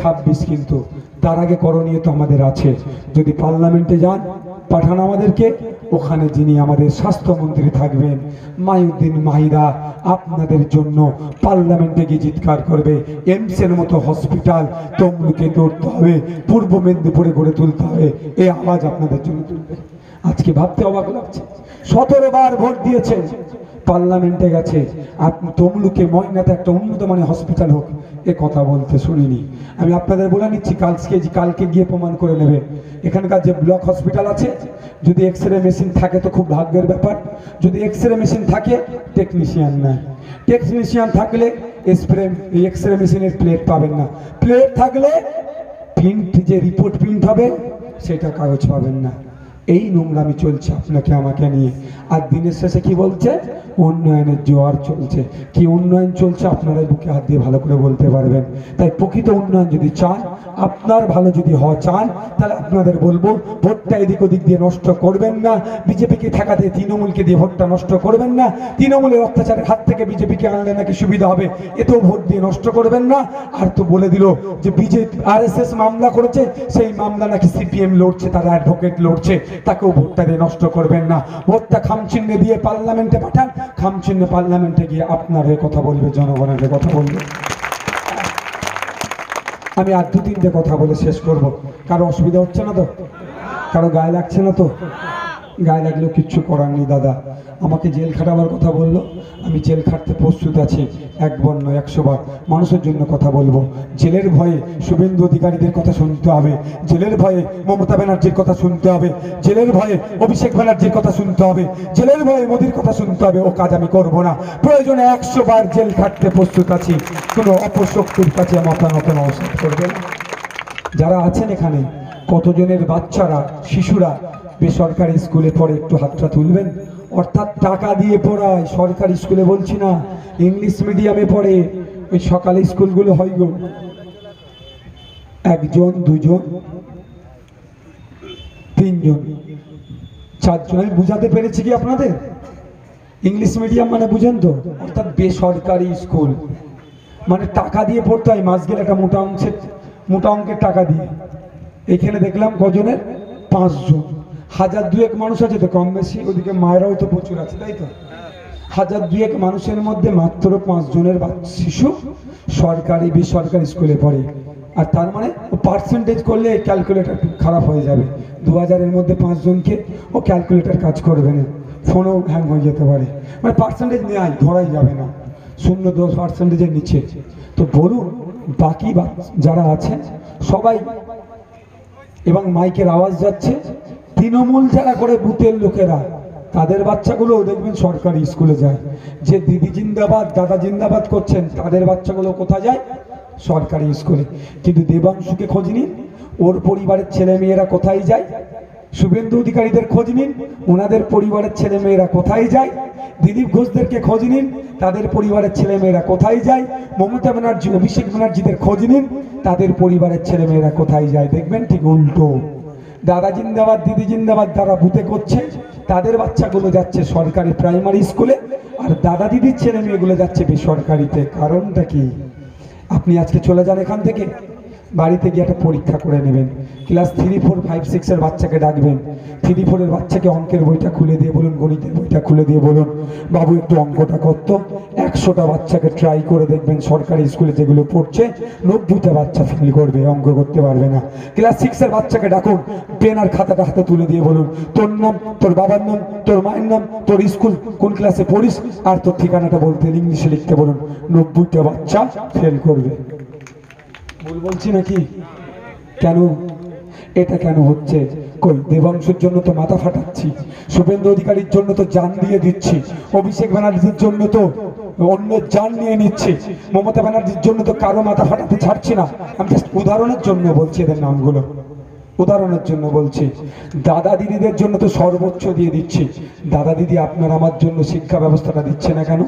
ছাব্বিশ কিন্তু তার আগে করণীয় তো আমাদের আছে। যদি পার্লামেন্টে যান, পাঠান আমাদেরকে। ওখানে যিনি আমাদের স্বাস্থ্যমন্ত্রী থাকবেন, মাইউদ্দিন মাহিরা আপনাদের জন্য পার্লামেন্টে গিয়ে চিৎকার করবে। এমসের মতো হসপিটাল তমলুকে করতে হবে, পূর্ব মেদিনীপুরে গড়ে তুলতে হবে। এই আওয়াজ আপনাদের জন্য তুলবে। আজকে ভাবতে অবাক লাগছে। সতেরো বার ভোট দিয়েছেন। পার্লামেন্টে গেছে। আপনি তমলুকে ময়নাতে একটা উন্নত মানের হসপিটাল হোক। এ কথা বলতে শুনিনি। আমি আপনাদের বলে নিচ্ছি, কালকে কালকে গিয়ে প্রমাণ করে নেবে। এখানকার যে ব্লক হসপিটাল আছে, যদি এক্স রে মেশিন থাকে তো খুব ভাগ্যের ব্যাপার। যদি এক্স রে মেশিন থাকে টেকনিশিয়ান নাই। টেকনিশিয়ান থাকলে স্প্রে এক্স রে মেশিনের প্লেট পাবেন না। প্লেট থাকলে প্রিন্ট যে রিপোর্ট প্রিন্ট হবে, সেটা কাগজ পাবেন না। এই নোংরামি চলছে আপনাকে, আমাকে নিয়ে। আর দিনের শেষে কি বলছে? উন্নয়নের জোয়ার চলছে। কি উন্নয়ন চলছে আপনারাই বুকে হাত দিয়ে ভালো করে বলতে পারবেন। তাই প্রকৃত উন্নয়ন যদি চান, আপনার ভালো যদি হওয়া চান, তাহলে আপনাদের বলব, ভোটটা এদিক ওদিক দিয়ে নষ্ট করবেন না। বিজেপিকে ঠেকাতে তৃণমূলকে দিয়ে ভোটটা নষ্ট করবেন না। তৃণমূলের অত্যাচারের হাত থেকে বিজেপিকে আনলে নাকি সুবিধা হবে এতেও ভোট দিয়ে নষ্ট করবেন না। আর তো বলে দিল যে বিজেপি আর মামলা করেছে, সেই মামলা নাকি সিপিএম লড়ছে, তারা অ্যাডভোকেট লড়ছে, তাকেও ভোটটা দিয়ে নষ্ট করবেন না। ভোটটা খামচিহ্নে দিয়ে পার্লামেন্টে পাঠান খামচিহ্নে পার্লামেন্টে গিয়ে আপনার হয়ে কথা বলবে, জনগণের হয়ে কথা বলবে। আমি আর দু তিনটে কথা বলে শেষ করব। কারও অসুবিধা হচ্ছে না তো? কারও গায়ে লাগছে না তো? গায়ে লাগলেও কিচ্ছু করার নেই, দাদা। আমাকে জেল খাটাবার কথা বলল, আমি জেল খাটতে প্রস্তুত আছি, এক বর্ণ, একশো বার। মানুষের জন্য কথা বলব। জেলের ভয়ে শুভেন্দু অধিকারীদের কথা শুনতে হবে। জেলের ভয়ে মমতা ব্যানার্জির কথা শুনতে হবে। জেলের ভয়ে অভিষেক ব্যানার্জির কথা শুনতে হবে। জেলের ভয়ে মোদির কথা শুনতে হবে। ও কাজ আমি করব না। প্রয়োজনে একশো বার জেল খাটতে প্রস্তুত আছি। কোনো অপশক্তির কাছে মাথা নত নমস্কার করবে না। যারা আছেন এখানে, কতজনের বাচ্চারা, শিশুরা বেসরকারি স্কুলে পড়ে একটু হাতটা তুলবেন। অর্থাৎ টাকা দিয়ে পড়ায় সরকারি স্কুলে বলছি না, ইংলিশ মিডিয়ামে পড়ে, ওই সকালে স্কুলগুলো হয় গো। একজন, দুজন, তিনজন, চারজন। আমি বুঝাতে পেরেছি কি আপনাদের? ইংলিশ মিডিয়াম মানে বুঝেন তো, অর্থাৎ বেসরকারি স্কুল। মানে টাকা দিয়ে পড়তে হয় মাস গেলে একটা মোটা অংশের, মোটা অঙ্কের টাকা দিয়ে। এখানে দেখলাম কজনের? পাঁচজন। হাজার দুয়েক মানুষ আছে তো, কম বেশি, ওদিকে মায়েরাও তো প্রচুর আছে, তাই তো? হাজার দুয়েক মানুষের মধ্যে মাত্র পাঁচজনের শিশু সরকারি, বেসরকারি স্কুলে পড়ে। আর তার মানে ও পার্সেন্টেজ করলে ক্যালকুলেটার খারাপ হয়ে যাবে। দু হাজারের মধ্যে পাঁচজনকে ও ক্যালকুলেটার কাজ করবে না। ফোনও হ্যাং হয়ে যেতে পারে। মানে পার্সেন্টেজ নেয়, ধরাই যাবে না। শূন্য দশ পার্সেন্টেজের নিচে। তো বলুন, বাকি যারা আছে, সবাই এবং মাইকের আওয়াজ যাচ্ছে তৃণমূল যারা করে বুথের লোকেরা, তাদের বাচ্চাগুলো দেখবেন সরকারি স্কুলে যায়। যে দিদি জিন্দাবাদ, দাদা জিন্দাবাদ করছেন, তাদের বাচ্চাগুলো কোথায় যায়? সরকারি স্কুলে। কিন্তু দেবাংশুকে খোঁজ নিন, ওর পরিবারের ছেলে মেয়েরা কোথায় যায়? শুভেন্দু অধিকারীদের খোঁজ নিন, ওনাদের পরিবারের ছেলে মেয়েরা কোথায় যায়? দিলীপ ঘোষদেরকে খোঁজ নিন, তাদের পরিবারের ছেলে মেয়েরা কোথায় যায়? মমতা ব্যানার্জি, অভিষেক ব্যানার্জিদের খোঁজ নিন, তাদের পরিবারের ছেলে মেয়েরা কোথায় যায়? দেখবেন ঠিক উল্টো। দাদা জিন্দাবাদ, দিদি জিন্দাবাদ যারা বুথে করছে, তাদের বাচ্চাগুলো যাচ্ছে সরকারি প্রাইমারি স্কুলে, আর দাদা দিদির ছেলে মেয়েগুলো যাচ্ছে বেসরকারিতে। কারণটা কি? আপনি আজকে চলে যান এখান থেকে। বাড়িতে গিয়ে একটা পরীক্ষা করে নেবেন। ক্লাস থ্রি, ফোর, ফাইভ, সিক্সের বাচ্চাকে ডাকবেন। থ্রি, ফোরের বাচ্চাকে অঙ্কের বইটা খুলে দিয়ে বলুন, গণিতের বইটা খুলে দিয়ে বলুন। বাবু, একটু অঙ্কটা করতো। একশোটা বাচ্চাকে ট্রাই করে দেখবেন সরকারি স্কুলে যেগুলো পড়ছে, নব্বইটা বাচ্চা ফেল করবে, অঙ্ক করতে পারবে না। ক্লাস সিক্সের বাচ্চাকে ডাকুন পেন আর খাতাটা হাতে তুলে দিয়ে বলুন, তোর নাম, তোর বাবার নাম, তোর মায়ের নাম, তোর স্কুল, কোন ক্লাসে পড়িস? আর তোর ঠিকানাটা বলতে ইংলিশে লিখতে বলুন, নব্বইটা বাচ্চা ফেল করবে। ভুল বলছি নাকি? কেন? এটা কেন হচ্ছে? কই, দেবাংশুর জন্য তো মাথা ফাটাচ্ছি, শুভেন্দু অধিকারীর জন্য তো যান দিয়ে দিচ্ছি, অভিষেক ব্যানার্জির জন্য তো অন্য যান নিয়ে নিচ্ছি, মমতা ব্যানার্জির জন্য তো কারও মাথা ফাটাতে ছাড়ছি না। আমি জাস্ট উদাহরণের জন্য বলছি এদের নামগুলো। উদাহরণের জন্য বলছি। দাদা দিদিদের জন্য তো সর্বোচ্চ দিয়ে দিচ্ছি। দাদা দিদি আপনার আমার জন্য শিক্ষা ব্যবস্থাটা দিচ্ছে না কেন?